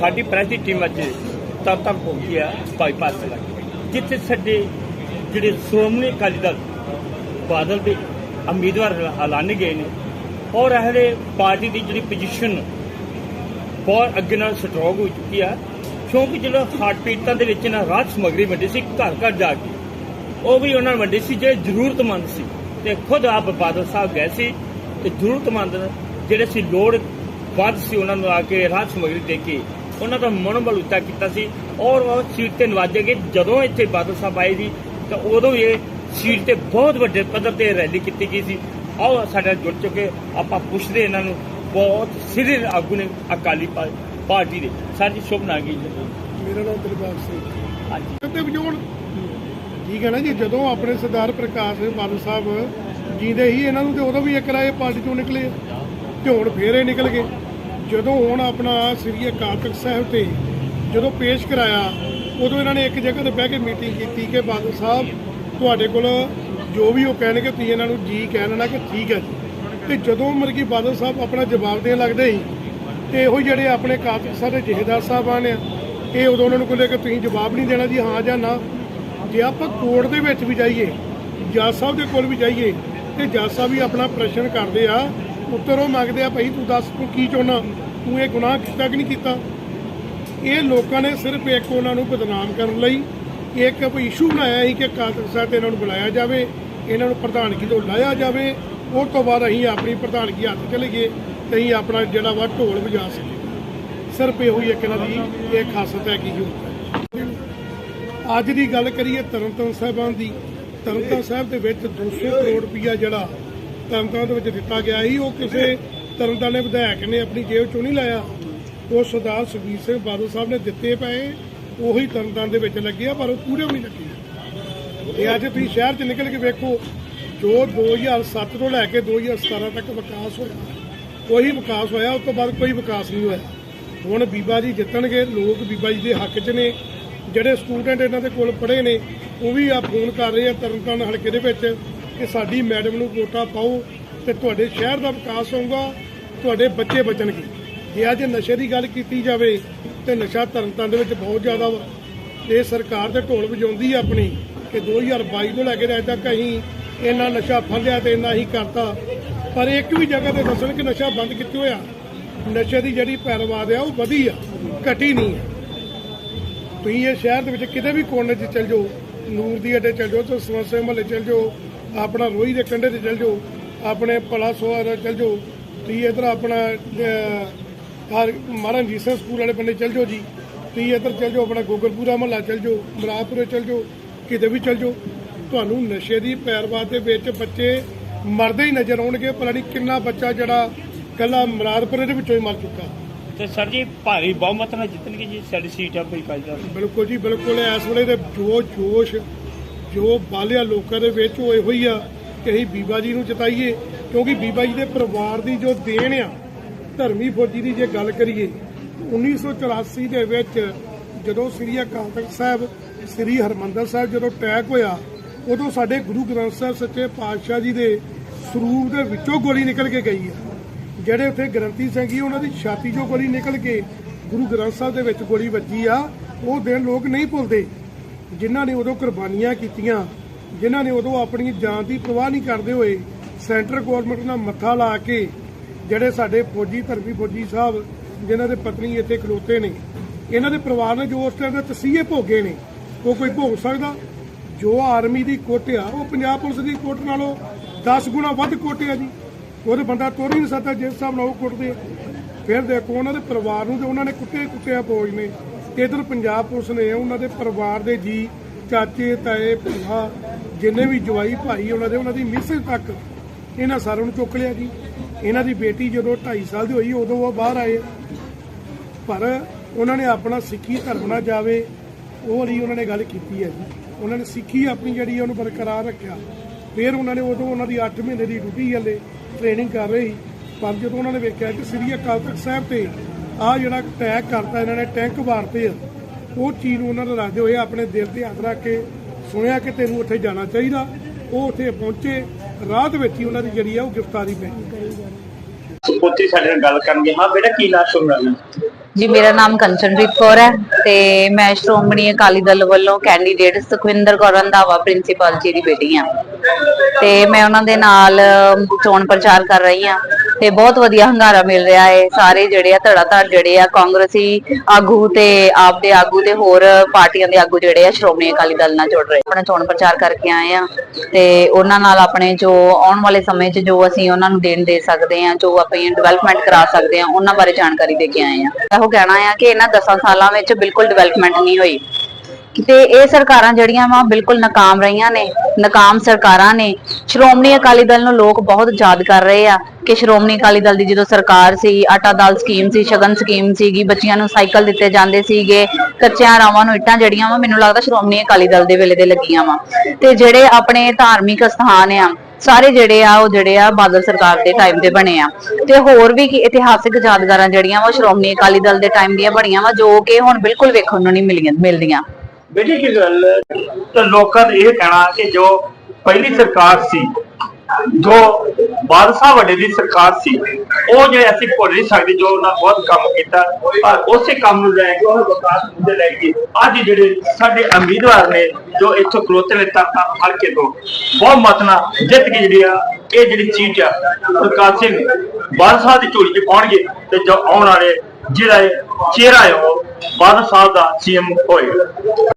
ਸਾਡੀ ਪ੍ਰੈਸ ਦੀ ਟੀਮ ਅੱਜ ਤਬ ਤੱਕ ਪਹੁੰਚੀ ਆ ਬਾਈਪਾਸ ਤੇ ਲੱਗੀ ਜਿੱਥੇ ਸਾਡੇ ਜਿਹੜੇ ਸ਼੍ਰੋਮਣੀ ਅਕਾਲੀ ਦਲ ਬਾਦਲ ਦੇ ਉਮੀਦਵਾਰ ਐਲਾਨੇ ਗਏ ਨੇ, ਔਰ ਇਹਦੇ ਪਾਰਟੀ ਦੀ ਜਿਹੜੀ ਪੋਜੀਸ਼ਨ ਬਹੁਤ ਅੱਗੇ ਨਾਲ ਸਟਰੋਂਗ ਹੋ ਚੁੱਕੀ ਆ, ਕਿਉਂਕਿ ਜਿਹੜਾ ਹਾਰਟ ਪੀੜਤਾਂ ਦੇ ਵਿੱਚ ਨਾ ਰਾਤ ਸਮਗਰੀ ਵੰਡੀ ਸੀ, ਘਰ ਘਰ ਜਾ ਕੇ। ਉਹ ਵੀ ਉਹਨਾਂ ਨੂੰ ਵੰਡੀ ਸੀ, ਜਿਹੜੇ ਜ਼ਰੂਰਤਮੰਦ ਸੀ। ਤੇ ਖੁਦ ਆਪ ਬਾਦਲ ਸਾਹਿਬ ਗਏ ਸੀ, ਤੇ ਜ਼ਰੂਰਤਮੰਦ ਜਿਹੜੇ ਸੀ, ਲੋੜ ਵੱਧ ਸੀ ਉਹਨਾਂ ਨੂੰ ਆ ਕੇ ਰਾਤ ਸਮਗਰੀ ਦੇ ਕੇ ਉਹਨਾਂ ਦਾ ਮਨੋਬਲ ਉੱਚਾ ਕੀਤਾ ਸੀ। ਔਰ ਉਹ ਸੀਟ ਤੇ ਨਵਾਜੇ ਗਏ। ਜਦੋਂ ਇੱਥੇ ਬਾਦਲ ਸਾਹਿਬ ਆਏ ਸੀ ਤਾਂ ਉਦੋਂ ਇਹ ਸੀਟ ਤੇ ਬਹੁਤ ਵੱਡੇ ਪੱਧਰ ਤੇ ਰੈਲੀ ਕੀਤੀ ਗਈ ਸੀ। ਆਓ ਸਾਡੇ ਜੁੜ ਚੁੱਕੇ। ਆਪਾਂ ਪੁੱਛਦੇ ਇਹਨਾਂ ਨੂੰ ਬਹੁਤ ਸਿਰੇ ਆਗੂ ਨੇ ਅਕਾਲੀ ਪਾਰਟੀ ਦੇ। ਸਾਡੀ ਸ਼ੁਭ ਨਾਗੀ ਮੇਰਾ ਨਾਮ ਦਿਲਬਾਗ ਸਿੰਘ ਹਾਂਜੀ। ਤੇ ਵਜੋਣ ਠੀਕ ਹੈ ਨਾ ਜੀ ਜਦੋਂ ਆਪਣੇ ਸਰਦਾਰ ਪ੍ਰਕਾਸ਼ ਬਾਦਲ ਸਾਹਿਬ ਜੀਂਦੇ ਹੀ ਇਹਨਾਂ ਨੂੰ ਤੇ ਉਦੋਂ ਵੀ ਇੱਕ ਰਾਏ ਪਾਰਟੀ ਚੋਂ ਨਿਕਲੇ। ਤੇ ਹੁਣ ਫੇਰ ਇਹ ਨਿਕਲ ਗਏ। ਜਦੋਂ ਹੁਣ ਆਪਣਾ ਸ੍ਰੀ ਅਕਾਲ ਤਖਤ ਸਾਹਿਬ ਤੇ ਜਦੋਂ ਪੇਸ਼ ਕਰਾਇਆ, ਉਦੋਂ ਇਹਨਾਂ ਨੇ ਇੱਕ ਜਗ੍ਹਾ ਤੇ ਬਹਿ ਕੇ ਮੀਟਿੰਗ ਕੀਤੀ ਕਿ ਬਾਦਲ ਸਾਹਿਬ, ਤੁਹਾਡੇ ਕੋਲ ਜੋ ਵੀ ਉਹ ਕਹਿਣਗੇ, ਤੁਸੀਂ ਇਹਨਾਂ ਨੂੰ ਜੀ ਲੈਣਾ ਕਿ ਠੀਕ ਹੈ ਜੀ। ਤੇ ਜਦੋਂ ਮਰਗੀ ਬਾਦਲ ਸਾਹਿਬ ਆਪਣਾ ਜਵਾਬ ਦੇਣ ਲੱਗਦੇ ਸੀ, ਤੇ ਇਹੋ ਜਿਹੜੇ ਆਪਣੇ ਕਾਤਕ ਸਾਡੇ ਜਹੇਦਾਰ ਸਾਹਿਬਾਨ ਆ, ਇਹ ਉਦੋਂ ਉਹਨਾਂ ਨੂੰ ਕਹਿੰਦੇ ਕਿ ਤੁਸੀਂ ਜਵਾਬ ਨਹੀਂ ਦੇਣਾ ਜੀ, ਹਾਂ ਜਾਂ ਨਾ। ਜੇ ਆਪਾਂ ਕੋਰਟ ਦੇ ਵਿੱਚ ਵੀ ਜਾਈਏ, ਜੱਜ ਸਾਹਿਬ ਦੇ ਕੋਲ ਵੀ ਜਾਈਏ, ਤੇ ਜੱਜ ਸਾਹਿਬ ਵੀ ਆਪਣਾ ਪ੍ਰਸ਼ਨ ਕਰਦੇ ਆ ਉੱਤਰ ਉਹ ਮੰਗਦੇ ਆ, ਭਾਈ ਤੂੰ ਦੱਸ ਤੂੰ ਕੀ ਚਾਹੁੰਦਾ? ਤੂੰ ਇਹ ਗੁਨਾਹ ਕੀਤਾ ਕਿ ਨਹੀਂ ਕੀਤਾ? ਇਹ ਲੋਕਾਂ ਨੇ ਸਿਰਫ ਇੱਕ ਉਹਨਾਂ ਨੂੰ ਬਦਨਾਮ ਕਰਨ ਲਈ ਇੱਕ ਕੋਈ ਇਸ਼ੂ ਬਣਾਇਆ ਸੀ ਕਿ ਕਾਤਕ ਸਾਹਿਬ ਤੇ ਇਹਨਾਂ ਨੂੰ ਬੁਲਾਇਆ ਜਾਵੇ, ਇਹਨਾਂ ਨੂੰ ਪ੍ਰਧਾਨਗੀ ਤੋਂ ਲਾਇਆ ਜਾਵੇ, ਉਹ ਤੋਂ ਬਾਅਦ ਅਸੀਂ ਆਪਣੀ ਪ੍ਰਧਾਨਗੀ ਹੱਥ ਚ ਲਈਏ ਤੇ ਅਸੀਂ ਆਪਣਾ ਜਿਹੜਾ ਵਾ ਢੋਲ ਵਜਾ ਸਕੀਏ। ਸਿਰਫ ਇਹੋ ਹੀ ਇੱਕ ਇਹਨਾਂ ਦੀ ਇਹ ਖਾਸਤ ਹੈ ਕਿ ਅੱਜ ਦੀ ਗੱਲ ਕਰੀਏ ਤਰਨਤਾਰਨ ਸਾਹਿਬਾਨ ਦੀ, ਤਰਨਤਾਰਨ ਸਾਹਿਬ ਦੇ ਵਿੱਚ 200 ਕਰੋੜ ਰੁਪਈਆ ਜਿਹੜਾ ਤਰਨਤਾਰਨ ਦੇ ਵਿੱਚ ਦਿੱਤਾ ਗਿਆ ਸੀ, ਉਹ ਕਿਸੇ ਤਰਨਤਾਰਨ ਵਿਧਾਇਕ ਨੇ ਆਪਣੀ ਜੇਬ ਚੋਂ ਨਹੀਂ ਲਾਇਆ। ਉਹ ਸਰਦਾਰ ਸੁਖਬੀਰ ਸਿੰਘ ਬਾਦਲ ਸਾਹਿਬ ਨੇ ਦਿੱਤੇ ਪਏ, ਉਹੀ ਤਰਨਤਾਰਨ ਦੇ ਵਿੱਚ ਲੱਗੇ ਆ, ਪਰ ਉਹ ਪੂਰੇ ਵੀ ਨਹੀਂ ਲੱਗੇ। ਤੇ ਅੱਜ ਤੁਸੀਂ ਸ਼ਹਿਰ 'ਚ ਨਿਕਲ ਕੇ ਵੇਖੋ, ਜੋ 2007 ਤੋਂ ਲੈ ਕੇ 2017 ਤੱਕ ਵਿਕਾਸ ਹੋਇਆ। ਕੋਈ ਵਿਕਾਸ ਹੋਇਆ, ਉਸ ਤੋਂ ਬਾਅਦ ਕੋਈ ਵਿਕਾਸ ਨਹੀਂ ਹੋਇਆ। ਹੁਣ ਬੀਬਾ ਜੀ ਜਿੱਤਣਗੇ, ਲੋਕ ਬੀਬਾ ਜੀ ਦੇ ਹੱਕ 'ਚ ਨੇ, ਜਿਹੜੇ ਸਟੂਡੈਂਟ ਇਹਨਾਂ ਦੇ ਕੋਲ ਪੜ੍ਹੇ ਨੇ, ਉਹ ਵੀ ਆ ਫੋਨ ਕਰ ਰਹੇ ਆ ਤਰਨਤਾਰਨ ਹਲਕੇ ਦੇ ਵਿੱਚ। ਕਿ ਸਾਡੀ ਮੈਡਮ ਨੂੰ ਵੋਟਾਂ ਪਾਓ ਤੇ ਤੁਹਾਡੇ ਸ਼ਹਿਰ ਦਾ ਵਿਕਾਸ ਹੋਊਗਾ, ਤੁਹਾਡੇ ਬੱਚੇ ਬਚਣਗੇ। ਜੇ ਅੱਜ ਨਸ਼ੇ ਦੀ ਗੱਲ ਕੀਤੀ ਜਾਵੇ ਤੇ ਨਸ਼ਾ ਤਰਨਤਾਰਨ ਦੇ ਵਿੱਚ ਬਹੁਤ ਜ਼ਿਆਦਾ ਵਾ। ਇਹ ਸਰਕਾਰ ਤੇ ਢੋਲ ਵਜਾਉਂਦੀ ਆ ਆਪਣੀ ਕਿ 2022 ਤੋਂ ਲੈ ਕੇ ਅੱਜ ਤੱਕ ਅਸੀਂ ਇੰਨਾ ਨਸ਼ਾ ਫੜਿਆ ਤੇ ਇੰਨਾ ਹੀ ਕਰਤਾ। ਪਰ ਇੱਕ ਵੀ ਜਗ੍ਹਾ ਤੇ ਦੱਸਣ ਕਿ ਨਸ਼ਾ ਬੰਦ ਕਿੱਥੇ ਹੋਇਆ? ਨਸ਼ੇ ਦੀ ਜਿਹੜੀ ਪੈਰਵਾਦ ਆ, ਉਹ ਵਧੀ ਆ, ਘਟੀ ਨਹੀਂ ਆ। ਤੁਸੀਂ ਇਹ ਸ਼ਹਿਰ ਦੇ ਵਿੱਚ ਕਿਤੇ ਵੀ ਕੋਨੇ 'ਚ ਚੱਲ ਜਾਓ, ਨੂਰ ਦੀ ਅੱਡੇ ਚੱਲ ਜਾਓ, ਤੇ ਸਮੋਸੇ ਮਹੱਲੇ ਚੱਲ ਜਾਓ ਆਪਣਾ ਰੋਈ ਦੇ ਕੰਢੇ ਤੇ ਚੱਲ ਜਾਓ ਆਪਣੇ ਭਲਾ ਸੋਹਰ ਚੱਲ ਜਾਓ ਤੁਸੀਂ ਇਧਰ ਆਪਣਾ ਮਹਾਰਾਜ ਜੀ ਸਿੰਘ ਸਕੂਲ ਵਾਲੇ ਬੰਦੇ ਚੱਲ ਜਾਓ ਜੀ ਤੁਸੀਂ ਇਧਰ ਚੱਲ ਜਾਓ ਆਪਣਾ ਗੋਗਲਪੂਰਾ ਮਹੱਲਾ ਚੱਲ ਜਾਓ ਮਰਾਪੁਰੇ ਚੱਲ ਜਾਓ ਕਿਤੇ ਵੀ ਚੱਲ ਜਾਓ ਤੁਹਾਨੂੰ ਨਸ਼ੇ ਦੀ ਪੈਰਵਾਦ ਦੇ ਵਿੱਚ ਬੱਚੇ ਮਰਦੇ ਹੀ ਨਜ਼ਰ ਆਉਣਗੇ ਪਤਾ ਨਹੀਂ ਕਿੰਨਾ ਬੱਚਾ ਜਿਹੜਾ ਕੱਲਾ ਮਰਾਦਪੁਰੇ ਦੇ ਵਿੱਚੋਂ ਹੀ ਮਰ ਚੁੱਕਾ। ਤੇ ਸਰ ਜੀ ਭਾਰੀ ਬਹੁਮਤ ਨਾਲ ਜਿੱਤਣਗੇ ਜੀ ਸਾਡੀ ਸੀਟ ਆ ਕੋਈ ਕਾਇਦਾ ਬਿਲਕੁਲ ਜੀ ਬਿਲਕੁਲ ਇਸ ਵੇਲੇ ਦੇ ਜੋ ਜੋਸ਼ ਜੋ ਬਾਲਿਆ ਲੋਕਾਂ ਦੇ ਵਿੱਚ ਉਹ ਇਹੋ ਹੀ ਆ ਕਿ ਅਸੀਂ ਬੀਬਾ ਜੀ ਨੂੰ ਜਿਤਾਈਏ, ਕਿਉਂਕਿ ਬੀਬਾ ਜੀ ਦੇ ਪਰਿਵਾਰ ਦੀ ਜੋ ਦੇਣ ਆ, ਧਰਮੀ ਫੌਜੀ ਦੀ ਜੇ ਗੱਲ ਕਰੀਏ 1984 ਦੇ ਵਿੱਚ ਜਦੋਂ ਸ੍ਰੀ ਅਕਾਲ ਤਖਤ ਸਾਹਿਬ, ਸ੍ਰੀ ਹਰਮੰਦਰ ਸਾਹਿਬ ਜਦੋਂ ਅਟੈਕ ਹੋਇਆ, ਉਦੋਂ ਸਾਡੇ ਗੁਰੂ ਗ੍ਰੰਥ ਸਾਹਿਬ ਸੱਚੇ ਪਾਤਸ਼ਾਹ ਜੀ ਦੇ ਸਰੂਪ ਦੇ ਵਿੱਚੋਂ ਗੋਲੀ ਨਿਕਲ ਕੇ ਗਈ ਆ। ਜਿਹੜੇ ਉੱਥੇ ਗ੍ਰੰਥੀ ਸਿੰਘ ਜੀ, ਉਹਨਾਂ ਦੀ ਛਾਤੀ 'ਚੋਂ ਗੋਲੀ ਨਿਕਲ ਕੇ ਗੁਰੂ ਗ੍ਰੰਥ ਸਾਹਿਬ ਦੇ ਵਿੱਚ ਗੋਲੀ ਵੱਜੀ ਆ, ਉਹ ਦਿਨ ਲੋਕ ਨਹੀਂ ਭੁੱਲਦੇ। ਜਿਨ੍ਹਾਂ ਨੇ ਉਦੋਂ ਕੁਰਬਾਨੀਆਂ ਕੀਤੀਆਂ, ਜਿਨ੍ਹਾਂ ਨੇ ਉਦੋਂ ਆਪਣੀ ਜਾਨ ਦੀ ਪਰਵਾਹ ਨਹੀਂ ਕਰਦੇ ਹੋਏ ਸੈਂਟਰ ਗਵਰਨਮੈਂਟ ਨਾਲ ਮੱਥਾ ਲਾ ਕੇ ਜਿਹੜੇ ਸਾਡੇ ਫੌਜੀ, ਧਰਮੀ ਫੌਜੀ ਸਾਹਿਬ, ਜਿਨ੍ਹਾਂ ਦੇ ਪਤਨੀ ਇੱਥੇ ਖਲੋਤੇ ਨੇ, ਇਹਨਾਂ ਦੇ ਪਰਿਵਾਰ ਨੇ ਜੋ ਉਸ ਟਾਈਮ ਦੇ ਤਸੀਹੇ ਭੋਗੇ ਨੇ, ਉਹ ਕੋਈ ਭੋਗ ਸਕਦਾ? ਜੋ ਆਰਮੀ ਦੀ ਕੁੱਟ ਆ, ਉਹ ਪੰਜਾਬ ਪੁਲਿਸ ਦੀ ਕੁੱਟ ਨਾਲੋਂ 10 ਗੁਣਾ ਵੱਧ ਕੋਟ ਆ ਜੀ। ਉਹਦੇ ਬੰਦਾ ਤੋੜ ਹੀ ਨਹੀਂ ਸਕਦਾ, ਜਿਸ ਹਿਸਾਬ ਨਾਲ ਉਹ ਕੁੱਟਦੇ ਫਿਰ ਦੇਖੋ, ਉਹਨਾਂ ਦੇ ਪਰਿਵਾਰ ਨੂੰ ਤੇ ਉਹਨਾਂ ਨੇ ਕੁੱਟੇ ਕੁੱਟਿਆ ਫੌਜ ਨੇ ਇਧਰ ਪੰਜਾਬ ਪੁਲਿਸ ਨੇ ਉਹਨਾਂ ਦੇ ਪਰਿਵਾਰ ਦੇ ਜੀ, ਚਾਚੇ, ਤਾਏ, ਭੂਆ, ਜਿੰਨੇ ਵੀ ਜਵਾਈ ਭਾਈ ਉਹਨਾਂ ਦੇ, ਉਹਨਾਂ ਦੀ ਮਿਸਿਸ ਤੱਕ ਇਹਨਾਂ ਸਾਰਿਆਂ ਨੂੰ ਚੁੱਕ ਲਿਆ ਜੀ। ਇਹਨਾਂ ਦੀ ਬੇਟੀ ਜਦੋਂ 2.5 ਸਾਲ ਦੀ ਹੋਈ ਉਦੋਂ ਉਹ ਬਾਹਰ ਆਏ। ਪਰ ਉਹਨਾਂ ਨੇ ਆਪਣਾ ਸਿੱਖੀ ਧਰਮ ਨਾ ਜਾਵੇ, ਉਹ ਲਈ ਉਹਨਾਂ ਨੇ ਗੱਲ ਕੀਤੀ ਹੈ ਜੀ। ਉਹਨਾਂ ਨੇ ਸਿੱਖੀ ਆਪਣੀ ਜਿਹੜੀ ਉਹਨੂੰ ਬਰਕਰਾਰ ਰੱਖਿਆ। ਫਿਰ ਉਹਨਾਂ ਨੇ ਉਦੋਂ ਉਹਨਾਂ ਦੀ 8 ਮਹੀਨੇ ਦੀ ਡਿਊਟੀ ਹਲੇ ਟ੍ਰੇਨਿੰਗ ਕਰ ਰਹੀ। ਪਰ ਜਦੋਂ ਉਹਨਾਂ ਨੇ ਵੇਖਿਆ ਕਿ ਸ੍ਰੀ ਅਕਾਲ ਤਖਤ ਸਾਹਿਬ ਤੇ ਆ ਜਿਹੜਾ ਅਟੈਕ ਕਰਤਾ ਇਹਨਾਂ ਨੇ ਟੈਂਕ ਵਾਰਤੇ ਆ। ਉਹ ਚੀਜ਼ ਨੂੰ ਉਹਨਾਂ ਨੇ ਰੱਖਦੇ ਹੋਏ ਆਪਣੇ ਦਿਲ ਤੇ ਹੱਥ ਰੱਖ ਕੇ ਸੁਣਿਆ ਕਿ ਤੈਨੂੰ ਉੱਥੇ ਜਾਣਾ ਚਾਹੀਦਾ। ਉਹ ਉੱਥੇ ਪਹੁੰਚੇ। ਰਾਹ ਦੇ ਵਿੱਚ ਹੀ ਉਹਨਾਂ ਦੀ ਜਿਹੜੀ ਆ ਉਹ ਗ੍ਰਿਫਤਾਰੀ ਪੈ ਗਈ। ਸਾਡੇ ਨਾਲ ਗੱਲ ਕਰਨਗੇ। ਹਾਂ ਬੇਟਾ ਕੀ ਨਾਮ ਸੁਣ ਰਹੇ ਜੀ ਮੇਰਾ ਨਾਮ ਕੰਚਨਪ੍ਰੀਤ ਕੌਰ ਹੈ ਤੇ ਮੈਂ ਸ਼੍ਰੋਮਣੀ ਅਕਾਲੀ ਦਲ ਵੱਲੋਂ ਕੈਂਡੀਡੇਟ ਸੁਖਵਿੰਦਰ ਕੌਰ ਰੰਧਾਵਾ ਪ੍ਰਿੰਸੀਪਲ ਜੀ ਦੀ ਬੇਟੀ ਹਾਂ। ਤੇ ਮੈਂ ਉਹਨਾਂ ਦੇ ਨਾਲ ਚੋਣ ਪ੍ਰਚਾਰ ਕਰ ਰਹੀ ਹਾਂ। ਤੇ ਬਹੁਤ ਵਧੀਆ ਹੰਗਾਰਾ ਮਿਲ ਰਿਹਾ ਹੈ ਸਾਰੇ ਜਿਹੜੇ ਆ ਧੜਾ ਧੜ ਜਿਹੜੇ ਆ, ਕਾਂਗਰਸੀ ਆਗੂ ਤੇ ਆਪ ਦੇ ਆਗੂ ਤੇ ਹੋਰ ਪਾਰਟੀਆਂ ਦੇ ਆਗੂ ਜਿਹੜੇ ਆ, ਸ਼੍ਰੋਮਣੀ ਅਕਾਲੀ ਦਲ ਨਾਲ ਜੁੜ ਰਹੇ। ਆਪਣਾ ਚੋਣ ਪ੍ਰਚਾਰ ਕਰਕੇ ਆਏ ਆ ਤੇ ਉਹਨਾਂ ਨਾਲ ਆਪਣੇ ਜੋ ਆਉਣ ਵਾਲੇ ਸਮੇਂ 'ਚ ਜੋ ਅਸੀਂ ਉਹਨਾਂ ਨੂੰ ਦੇਣ ਦੇ ਸਕਦੇ ਆ, ਜੋ ਆਪਣੀ ਡਿਵੈਲਪਮੈਂਟ ਕਰਾ ਸਕਦੇ ਆ, ਉਹਨਾਂ ਬਾਰੇ ਜਾਣਕਾਰੀ ਦੇ ਕੇ ਆਏ ਆ। ਇਹੋ ਕਹਿਣਾ ਆ ਕਿ ਇਹਨਾਂ 10 ਸਾਲਾਂ ਵਿੱਚ ਬਿਲਕੁਲ ਡਿਵੈਲਪਮੈਂਟ ਨਹੀਂ ਹੋਈ। ਤੇ ਇਹ ਸਰਕਾਰਾਂ ਜਿਹੜੀਆਂ ਵਾ ਬਿਲਕੁਲ ਨਾਕਾਮ ਰਹੀਆਂ ਨੇ, ਨਾਕਾਮ ਸਰਕਾਰਾਂ ਨੇ। ਸ਼੍ਰੋਮਣੀ ਅਕਾਲੀ ਦਲ ਨੂੰ ਲੋਕ ਬਹੁਤ ਯਾਦ ਕਰ ਰਹੇ ਆ ਕਿ ਸ਼੍ਰੋਮਣੀ ਅਕਾਲੀ ਦਲ ਦੀ ਜਦੋਂ ਸਰਕਾਰ ਸੀ, ਆਟਾ ਦਾਲ ਸਕੀਮ ਸੀ, ਸ਼ਗਨ ਸਕੀਮ ਸੀਗੀ, ਬੱਚਿਆਂ ਨੂੰ ਸਾਈਕਲ ਦਿੱਤੇ ਜਾਂਦੇ ਸੀਗੇ, ਕੱਚਿਆਂ ਰਾਵਾਂ ਨੂੰ ਇੱਟਾਂ ਜੜੀਆਂ ਵਾ, ਮੈਨੂੰ ਲੱਗਦਾ ਸ਼੍ਰੋਮਣੀ ਅਕਾਲੀ ਦਲ ਦੇ ਵੇਲੇ ਦੇ ਲੱਗੀਆਂ ਵਾ। ਤੇ ਜਿਹੜੇ ਆਪਣੇ ਧਾਰਮਿਕ ਸਥਾਨ ਆ, ਸਾਰੇ ਜਿਹੜੇ ਆ, ਉਹ ਜਿਹੜੇ ਆ ਬਾਦਲ ਸਰਕਾਰ ਦੇ ਟਾਈਮ ਦੇ ਬਣੇ ਆ। ਤੇ ਹੋਰ ਵੀ ਇਤਿਹਾਸਿਕ ਯਾਦਗਾਰਾਂ ਜਿਹੜੀਆਂ ਵਾ ਸ਼੍ਰੋਮਣੀ ਅਕਾਲੀ ਦਲ ਦੇ ਟਾਈਮ ਦੀਆਂ ਬਣੀਆਂ ਵਾ, ਜੋ ਕਿ ਹੁਣ ਬਿਲਕੁਲ ਵੇਖਣ ਨੂੰ ਨਹੀਂ ਮਿਲੀਆਂ, ਮਿਲਦੀਆਂ। ਬੇਟੀ ਕੀ ਗੱਲ, ਤਾਂ ਲੋਕਾਂ ਦਾ ਇਹ ਕਹਿਣਾ ਕਿ ਜੋ ਪਹਿਲੀ ਸਰਕਾਰ ਸੀ, ਜੋ ਬਾਦਲ ਸਾਹਿਬ ਵੱਡੇ ਦੀ ਸਰਕਾਰ ਸੀ, ਉਹ ਜਿਹੜੇ ਅਸੀਂ ਭੁੱਲ ਨਹੀਂ ਸਕਦੇ, ਜੋ ਉਹਨਾਂ ਬਹੁਤ ਕੰਮ ਕੀਤਾ ਪਰ ਉਸੇ ਕੰਮ ਨੂੰ ਲੈ ਕੇ, ਉਹ ਵਿਕਾਸ ਮੁੱਦੇ ਲੈ ਕੇ, ਅੱਜ ਜਿਹੜੇ ਸਾਡੇ ਉਮੀਦਵਾਰ ਨੇ, ਜੋ ਇੱਥੋਂ ਖਲੋਤੇ ਨੇ, ਤਾਂ ਹਲਕੇ ਤੋਂ ਬਹੁਤ ਮਤਨਾ ਜਿੱਤ ਕੇ ਜਿਹੜੀ ਆ, ਇਹ ਜਿਹੜੀ ਚੀਜ਼ ਆ ਪ੍ਰਕਾਸ਼ ਸਿੰਘ ਬਾਦਲ ਸਾਹਿਬ ਦੀ ਝੋਲੀ 'ਚ ਪਾਉਣਗੇ, ਤੇ ਜੋ ਆਉਣ ਵਾਲੇ ਜਿਹੜਾ ਚਿਹਰਾ ਹੈ ਉਹ ਬਾਦਲ ਸਾਹਿਬ ਦਾ ਸੀਐਮ ਹੋਏਗਾ।